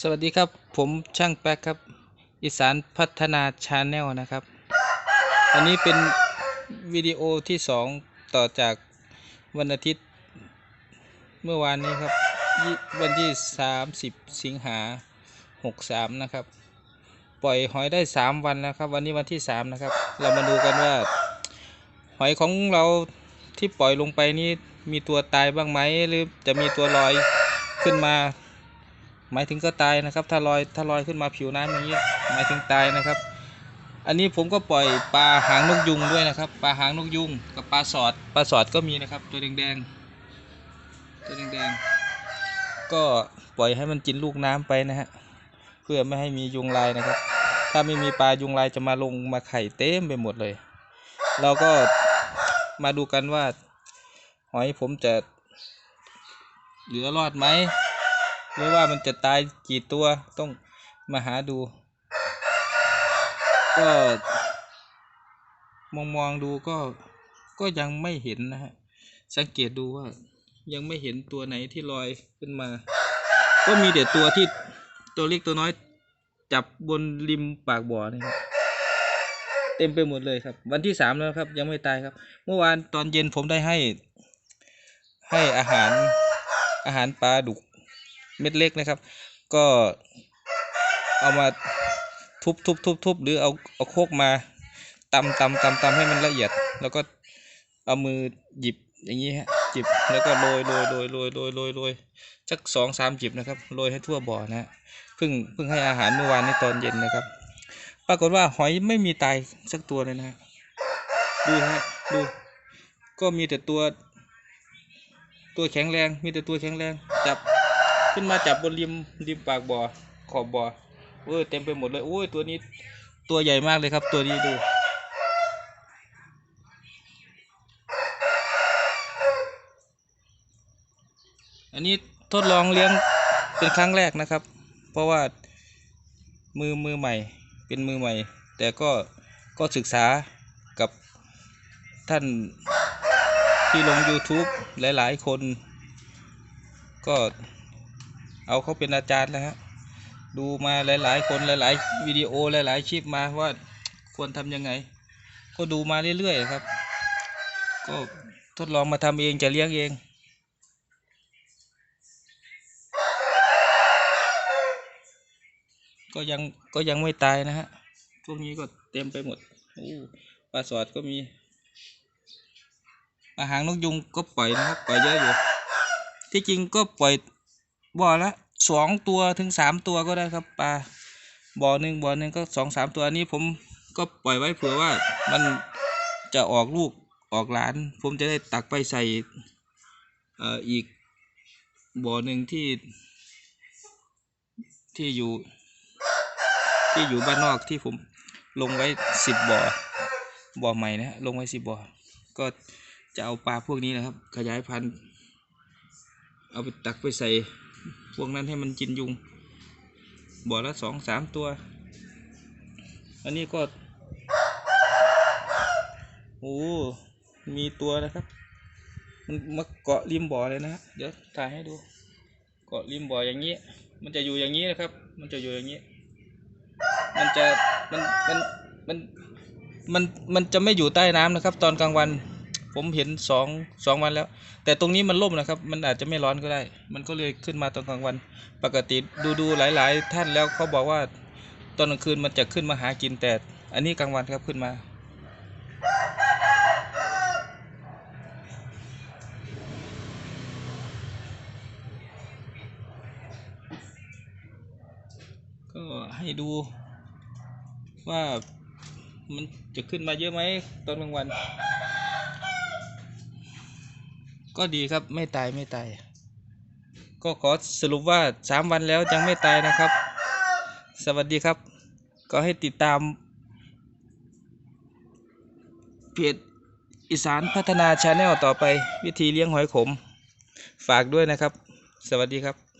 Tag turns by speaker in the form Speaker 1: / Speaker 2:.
Speaker 1: สวัสดีครับ ผมช่างแป๊กครับ อีสานพัฒนาชาแนลนะครับ อันนี้เป็นวิดีโอที่สองต่อจากวันอาทิตย์ เมื่อวานนี้ครับ วันที่ 30 สิงหา 63 นะครับ ปล่อยหอยได้ 3 วันแล้วครับ วันนี้วันที่ 3 นะครับ เรามาดูกันว่า หอยของเราที่ปล่อยลงไปนี้มีตัวตายบ้างไหมหรือจะมีตัวลอยขึ้นมา หมายถึงก็ตายนะครับ ถ้าลอยถ้าลอยขึ้นมาผิวน้ำอย่างนี้หมายถึงตายนะครับ อันนี้ผมก็ปล่อยปลาหางนกยุงด้วยนะครับปลาหางนกยุงกับปลาสอดปลาสอดก็มีนะครับ ตัวแดงๆตัวแดงๆก็ปล่อยให้มันกินลูกน้ำไปนะฮะเพื่อไม่ให้มียุงลายนะครับ ถ้าไม่มีปลายุงลายจะมาลงมาไข่เต็มไปหมดเลย เราก็มาดูกันว่าหอยผมจะเหลือรอดไหม หรือว่ามันจะตายกี่ตัวต้องมาหาดู ก็มองมองดูก็ก็ยังไม่เห็นนะฮะ สังเกตดูว่ายังไม่เห็นตัวไหนที่ลอยขึ้นมา ก็มีแต่ตัวที่ตัวเล็กตัวน้อยจับบนริมปากบ่อนี่ครับเต็มไปหมดเลยครับ วันที่สามแล้วครับ ยังไม่ตายครับ เมื่อวานตอนเย็นผมได้ให้ ให้อาหารอาหารปลาดุก เม็ดเล็กนะครับ ก็เอามาทุบทุบทุบทุบหรือเอาเอาโคกมาตำตำตำตำให้มันละเอียด แล้วก็เอามือหยิบอย่างนี้ฮะจิบแล้วก็โรยโรยโรยโรยโรยโรยโรยสักสองสามจิบนะครับโรยให้ทั่วบ่อนะฮะเพิ่งเพิ่งให้อาหารเมื่อวานในตอนเย็นนะครับ ปรากฏว่าหอยไม่มีตายสักตัวเลยนะดูฮะดู ก็มีแต่ตัว ตัวแข็งแรง มีแต่ตัวแข็งแรงจับ ขึ้นมาจับบนริมริมปากบ่อขอบบ่อเออเต็มไปหมดเลยโอ้ยตัวนี้ตัวใหญ่มากเลยครับตัวนี้ดูอันนี้ทดลองเลี้ยงเป็นครั้งแรกนะครับ เพราะว่ามือมือใหม่เป็นมือใหม่ แต่ก็ก็ศึกษากับท่านที่ลง YouTube หลาย ๆ คน ก็ เอาเขาเป็นอาจารย์แล้วฮะดูมาหลาย ๆ คนหลาย ๆ วิดีโอหลาย ๆ คลิปมาว่าควรทำยังไง ก็ดูมาเรื่อย ๆ ครับ ก็ทดลองมาทำเองจะเลี้ยงเองก็ยังก็ยังไม่ตายนะฮะ พวกนี้ก็เต็มไปหมดปลาสอดก็มีอาหารนกยุงก็ปล่อยนะครับ ปล่อยเยอะอยู่ ที่จริงก็ปล่อย บ่อละสองตัวถึงสามตัวก็ได้ครับปลาบ่อหนึ่งบ่อหนึ่งก็สองสามตัวอันนี้ผมก็ปล่อยไว้เผื่อว่ามันจะออกลูกออกหลาน ผมจะได้ตักไปใส่เอ่ออีกบ่อหนึ่งที่ ที่อยู่ ที่อยู่บ้านนอกที่ผมลงไว้สิบบ่อบ่อใหม่นะลงไว้สิบบ่อก็จะเอาปลาพวกนี้นะครับ ขยายพันธุ์เอาไปตักไปใส่ พวกนั้นให้มันกินยุง บ่อละสองสามตัว อันนี้ก็ โอ้ มีตัวนะครับ มันมาเกาะริมบ่อเลยนะฮะเดี๋ยวถ่ายให้ดู เกาะริมบ่ออย่างนี้ มันจะอยู่อย่างนี้นะครับ มันจะอยู่อย่างนี้ มันจะ มัน มัน มัน มัน มันจะไม่อยู่ใต้น้ำนะครับ ตอนกลางวัน ผมเห็นสองสองวันแล้ว แต่ตรงนี้มันล่มนะครับ มันอาจจะไม่ร้อนก็ได้ มันก็เลยขึ้นมาตอนกลางวัน ปกติดูดูหลาย ๆ ท่านแล้วเขาบอกว่าตอนกลางคืนมันจะขึ้นมาหากินแต่ อันนี้กลางวันครับขึ้นมา ก็ให้ดูว่ามันจะขึ้นมาเยอะไหมตอนกลางวัน ก็ดีครับไม่ตายไม่ตาย ก็ขอสรุปว่าสามวันแล้วยังไม่ตายนะครับ สวัสดีครับ ก็ให้ติดตาม เพจอีสานพัฒนาชาแนลต่อไปวิธีเลี้ยงหอยขม ฝากด้วยนะครับ สวัสดีครับ